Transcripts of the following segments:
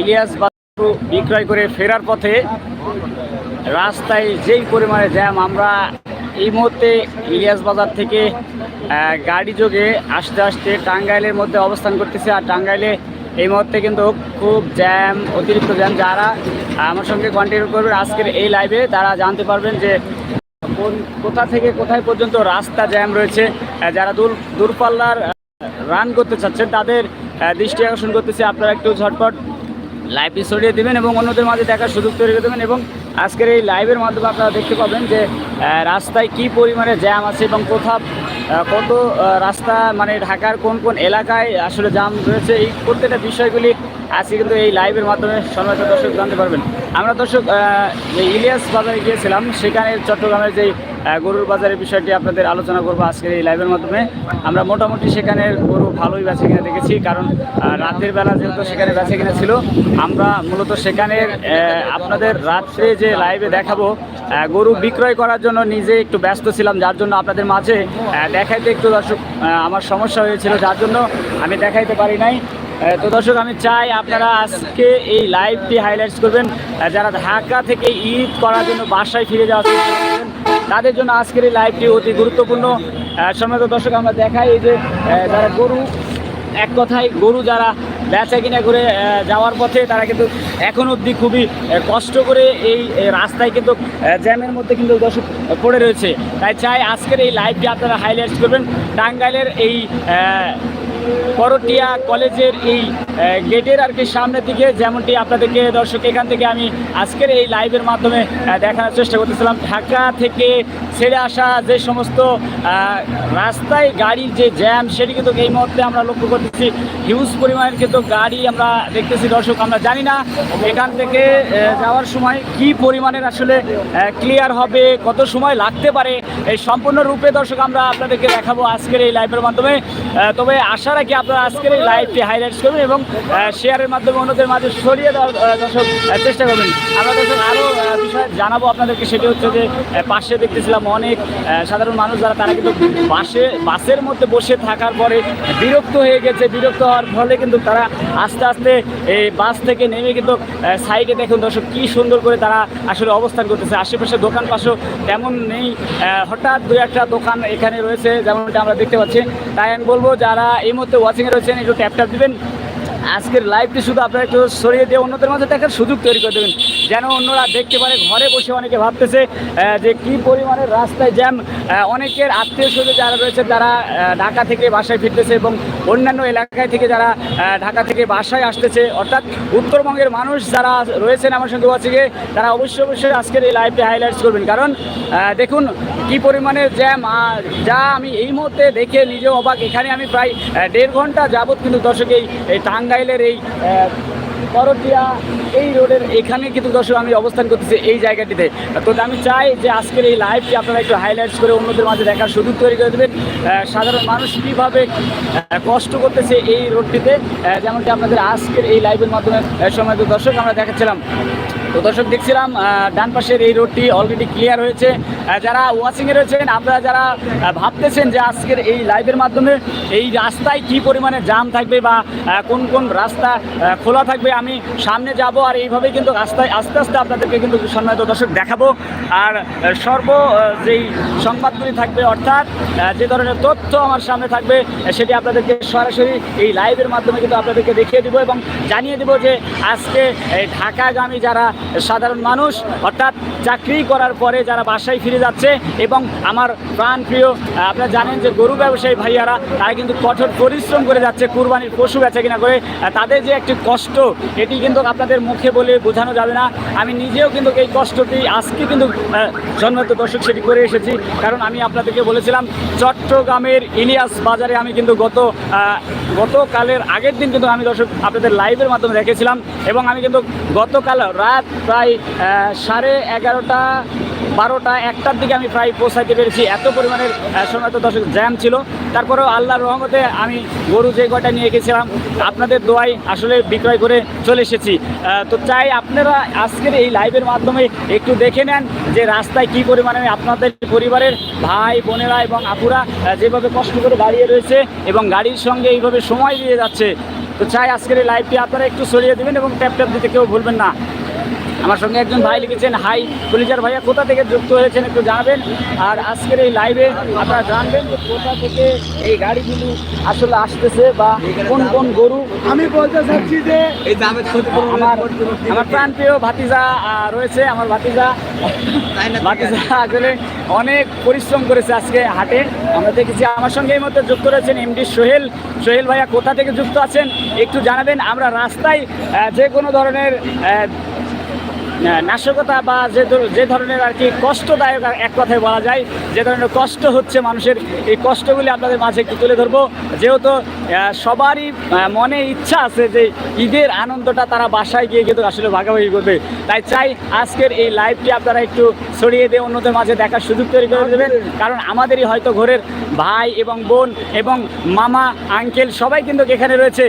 ইলিয়াস বাবু বিক্রয় করে ফেরার পথে রাস্তায় যেই পরিমাণে জ্যাম, আমরা এই মুহূর্তে ইলিয়াস বাজার থেকে গাড়ি যোগে আসতে আসতে টাঙ্গাইলের মধ্যে অবস্থান করতেছে। আর টাঙ্গাইলে এই মুহূর্তে কিন্তু খুব জ্যাম, অতিরিক্ত জ্যাম। যারা আমার সঙ্গে কন্টিনিউ করবেন আজকের এই লাইভে তারা জানতে পারবেন যে কোন, কোথা থেকে কোথায় পর্যন্ত রাস্তা জ্যাম রয়েছে। যারা দূর, দূরপাল্লার রান করতে চাচ্ছেন, তাদের দৃষ্টি আকর্ষণ করতেছে। আপনারা একটু ঝটপট লাইভটি ছড়িয়ে দেবেন এবং অন্যদের মাঝে দেখার সুযোগ তৈরি করে দেবেন এবং আজকের এই লাইভের মাধ্যমে আপনারা দেখতে পাবেন যে রাস্তায় কি পরিমাণে জ্যাম আছে এবং কোথাও কত রাস্তা মানে ঢাকার কোন কোন এলাকায় আসলে জ্যাম রয়েছে, এই প্রত্যেকটা বিষয়গুলি আজকে কিন্তু এই লাইভের মাধ্যমে সম্মানিত দর্শক জানতে পারবেন। আমরা দর্শক যে ইলিয়াস বাজারে গিয়েছিলাম সেখানে চট্টগ্রামের আহ, গরুর বাজারের বিষয়টি আপনাদের আলোচনা করব আজকের এই লাইভের মাধ্যমে। আমরা মোটামুটি সেখানে গরু ভালোই বেচে কিনে দেখেছি কারণ রাতের বেলা যেহেতু সেখানে বেচে কিনা ছিল আমরা মূলত সেখানের আহ, আপনাদের রাত্রে যে লাইভে দেখাবো গরু বিক্রয় করার জন্য নিজে একটু ব্যস্ত ছিলাম যার জন্য আপনাদের মাঝে দেখাইতে একটু দর্শক আমার সমস্যা হয়েছিল যার জন্য আমি দেখাইতে পারি নাই। তো দর্শক, আমি চাই আপনারা আজকে এই লাইভটি হাইলাইটস করবেন। যারা ঢাকা থেকে ঈদ করার জন্য বাসায় ফিরে যাওয়ার চেষ্টা করবেন তাদের জন্য আজকের এই লাইভটি অতি গুরুত্বপূর্ণ। সম্মানিত দর্শক, আমরা দেখাই এই যে যারা গরু, এক কথায় গরু যারা বেচা কিনা করে যাওয়ার পথে, তারা কিন্তু এখন অবধি খুবই কষ্ট করে এই রাস্তায় কিন্তু জ্যামের মধ্যে কিন্তু দর্শক পড়ে রয়েছে। তাই চাই আজকের এই লাইভটি আপনারা হাইলাইটস করবেন। টাঙ্গাইলের এই করটিয়া কলেজের এই গেটের আর কি সামনের দিকে যেমনটি আপনাদেরকে দর্শক এখান থেকে আমি আজকের এই লাইভের মাধ্যমে দেখানোর চেষ্টা করতেছিলাম। ঢাকা থেকে ছেড়ে আসা যে সমস্ত রাস্তায় গাড়ির যে জ্যাম, সেটি কিন্তু এই মুহূর্তে আমরা লক্ষ্য করতেছি। হিউজ পরিমাণের কিন্তু গাড়ি আমরা দেখতেছি। দর্শক, আমরা জানি না এখান থেকে যাওয়ার সময় কি পরিমাণের আসলে ক্লিয়ার হবে, কত সময় লাগতে পারে, এই সম্পূর্ণ রূপে দর্শক আমরা আপনাদেরকে দেখাবো আজকের এই লাইভের মাধ্যমে। তবে আশা রাখি আপনারা আজকের এই লাইভটি হাইলাইটস করবেন এবং শেয়ারের মাধ্যমে অন্যদের মাঝে ছড়িয়ে দেওয়ার দর্শক চেষ্টা করবেন। আমরা দর্শক আরও বিষয় জানাব আপনাদেরকে, সেটি হচ্ছে যে পাশে দেখতেছিলাম অনেক সাধারণ মানুষ যারা, তারা কিন্তু বাসে বাসের মধ্যে বসে থাকার পরে বিরক্ত হয়ে গেছে। বিরক্ত হওয়ার ফলে কিন্তু তারা আস্তে আস্তে এই বাস থেকে নেমে কিন্তু সাইডে দেখুন দর্শক কি সুন্দর করে তারা আসলে অবস্থান করতেছে। আশেপাশে দোকান পাশেও তেমন নেই। হঠাৎ দু একটা দোকান এখানে রয়েছে, যেমনটা আমরা দেখতে পাচ্ছি। তাই আমি বলব যারা এই মুহূর্তে ওয়াচিংয়ে রয়েছেন একটু ট্যাপ ট্যাপ দিবেন। আজকের লাইভটি শুধু আপনারা একটু সরিয়ে দিয়ে অন্যদের মাঝে দেখার সুযোগ তৈরি করে দেবেন। যেন অন্যরা দেখতে পারে, ঘরে বসে অনেকে ভাবতেছে যে কি পরিমাণের রাস্তায় জ্যাম অনেকের আত্মীয় স্বজন যারা রয়েছে তারা ঢাকা থেকে বাসায় ফিরতেছে এবং অন্যান্য এলাকায় থেকে যারা ঢাকা থেকে বাসায় আসতেছে। অর্থাৎ উত্তরবঙ্গের মানুষ যারা রয়েছেন আমার সঙ্গে ওয়াচিংয়ে তারা অবশ্যই অবশ্যই আজকের এই লাইভটি হাইলাইটস করবেন। কারণ দেখুন কি পরিমাণের জ্যাম যা আমি এই মুহূর্তে দেখে নিজেও অবাক। এখানে আমি প্রায় দেড় ঘণ্টা যাবৎ কিন্তু দর্শক এই এই টাঙ্গাইলের এই করটিয়া এই রোডের এখানে কিন্তু দর্শক আমি অবস্থান করতেছি এই জায়গাটিতে। তো আমি চাই যে আজকের এই লাইভটি আপনারা একটু হাইলাইটস করে অন্যদের মাঝে দেখার সুযোগ তৈরি করে দেবেন। সাধারণ মানুষ কীভাবে কষ্ট করতেছে এই রোডটিতে যেমনটি আপনাদের আজকের এই লাইভের মাধ্যমে সময় দর্শক, আমরা দেখাচ্ছিলাম। তো দর্শক, দেখছিলাম ডান পাশের এই রোডটি অলরেডি ক্লিয়ার হয়েছে। যারা ওয়াচিংয়ে রয়েছেন, আপনারা যারা ভাবতেছেন যে আজকের এই লাইভের মাধ্যমে এই রাস্তায় কি পরিমাণে জাম থাকবে বা কোন কোন রাস্তা খোলা থাকবে, আমি সামনে যাব আর এইভাবেই কিন্তু রাস্তায় আস্তে আস্তে আপনাদেরকে কিন্তু সম্মানিত দর্শক দেখাবো। আর সর্ব যেই সংবাদগুলি থাকবে, অর্থাৎ যে ধরনের তথ্য আমার সামনে থাকবে সেটি আপনাদেরকে সরাসরি এই লাইভের মাধ্যমে কিন্তু আপনাদেরকে দেখিয়ে দেবো এবং জানিয়ে দেবো যে আজকে ঢাকাগামী যারা সাধারণ মানুষ, অর্থাৎ চাকরি করার পরে যারা বাসায় ফিরে যাচ্ছে এবং আমার প্রাণ প্রিয় আপনারা জানেন যে গরু ব্যবসায়ী ভাইয়ারা, তারা কিন্তু কঠোর পরিশ্রম করে যাচ্ছে, কুরবানির পশু বেচা কিনা করে। তাদের যে একটি কষ্ট, এটি কিন্তু আপনাদের মুখে বলে বোঝানো যাবে না। আমি নিজেও কিন্তু এই কষ্টটি আজকে কিন্তু জন্মত দর্শক সেটি করে এসেছি। কারণ আমি আপনাদেরকে বলেছিলাম, চট্টগ্রামের ইলিয়াস বাজারে আমি কিন্তু গত গতকালের আগের দিন কিন্তু আমি দর্শক আপনাদের লাইভের মাধ্যমে রেখেছিলাম এবং আমি কিন্তু গতকাল রাত প্রায় সাড়ে এগারোটা বারোটা একটার দিকে আমি প্রায় পৌঁছাইতে পেরেছি। এত পরিমাণের আহ, সময় তো দর্শক জ্যাম ছিল। তারপরেও আল্লাহর রহমতে আমি গরু যে কয়টা নিয়ে গেছিলাম আপনাদের দোয়াই আসলে বিক্রয় করে চলে এসেছি। তো চাই আপনারা আজকের এই লাইভের মাধ্যমে একটু দেখে নেন যে রাস্তায় কি পরিমাণে আপনাদের পরিবারের ভাই বোনেরা এবং আপুরা যেভাবে কষ্ট করে দাঁড়িয়ে রয়েছে এবং গাড়ির সঙ্গে এইভাবে সময় দিয়ে যাচ্ছে। তো চাই আজকের এই লাইভটি আপনারা একটু সরিয়ে দেবেন এবং ট্যাপ ট্যাপ দিতে কেউ ভুলবেন না। আমার সঙ্গে একজন ভাই লিখেছেন হাই পুলিশের ভাইয়া কোথা থেকে যুক্ত হয়েছেন একটু জানাবেন? আর আজকের এই লাইভে আপনারা জানবেন যে কোথা থেকে এই গাড়িগুলি আসলে আসতেছে বা কোন কোন গরু। আমি বলতে চাচ্ছি যে আমের আমার আমার প্রাণপ্রিয় ভাতিজা রয়েছে আমার ভাতিজা। ভাতিজা আসলে অনেক পরিশ্রম করেছে আজকে হাটে। আমরা দেখেছি আমার সঙ্গে এই মধ্যে যুক্ত রয়েছেন এমডি সোহেল। সোহেল ভাইয়া কোথা থেকে যুক্ত আছেন একটু জানাবেন। আমরা রাস্তায় যে কোনো ধরনের নাশকতা বা যে যে ধরনের আর কি কষ্টদায়ক আর এক কথায় বলা যায় যে ধরনের কষ্ট হচ্ছে মানুষের এই কষ্টগুলি আপনাদের মাঝে একটু তুলে ধরবো। যেহেতু সবারই মনে ইচ্ছা আছে যে ঈদের আনন্দটা তারা বাসায় গিয়ে কিন্তু আসলে ভাগাভাগি করবে। তাই চাই আজকের এই লাইভটি আপনারা একটু ছড়িয়ে দিয়ে অন্যদের মাঝে দেখার সুযোগ তৈরি করে দেবেন। কারণ আমাদেরই হয়তো ঘরের ভাই এবং বোন এবং মামা আঙ্কেল সবাই কিন্তু এখানে রয়েছে।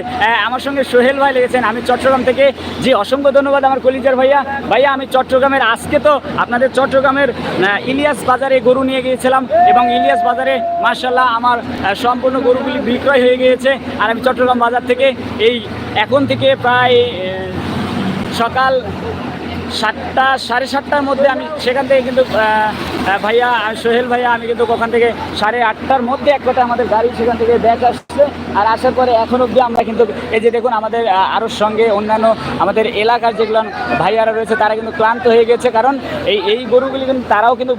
আমার সঙ্গে সোহেল ভাই লেগেছেন। আমি চট্টগ্রাম থেকে। জি অসংখ্য ধন্যবাদ আমার কলিজার ভাইয়া ভাইয়া, আমি চট্টগ্রামের, আজকে তো আপনাদের চট্টগ্রামের ইলিয়াস বাজারে গরু নিয়ে গিয়েছিলাম এবং ইলিয়াস বাজারে মার্শাল্লাহ আমার সম্পূর্ণ গরুগুলি বিক্রয় হয়ে গিয়েছে। আর আমি চট্টগ্রাম বাজার থেকে এই, এখন থেকে প্রায় সকাল সাতটা, সাড়ে সাতটার মধ্যে আমি সেখান থেকে কিন্তু ভাইয়া সোহেল ভাইয়া, আমি কিন্তু ওখান থেকে সাড়ে আটটার মধ্যে এক কথা আমাদের গাড়ি সেখান থেকে ব্যাগ আসছে। আর আসার পরে এখন অবধি আমরা কিন্তু এই যে দেখুন আমাদের আরও সঙ্গে অন্যান্য আমাদের এলাকার যেগুলো ভাইয়ারা রয়েছে, তারা কিন্তু ক্লান্ত হয়ে গেছে। কারণ এই এই গরুগুলি কিন্তু তারাও কিন্তু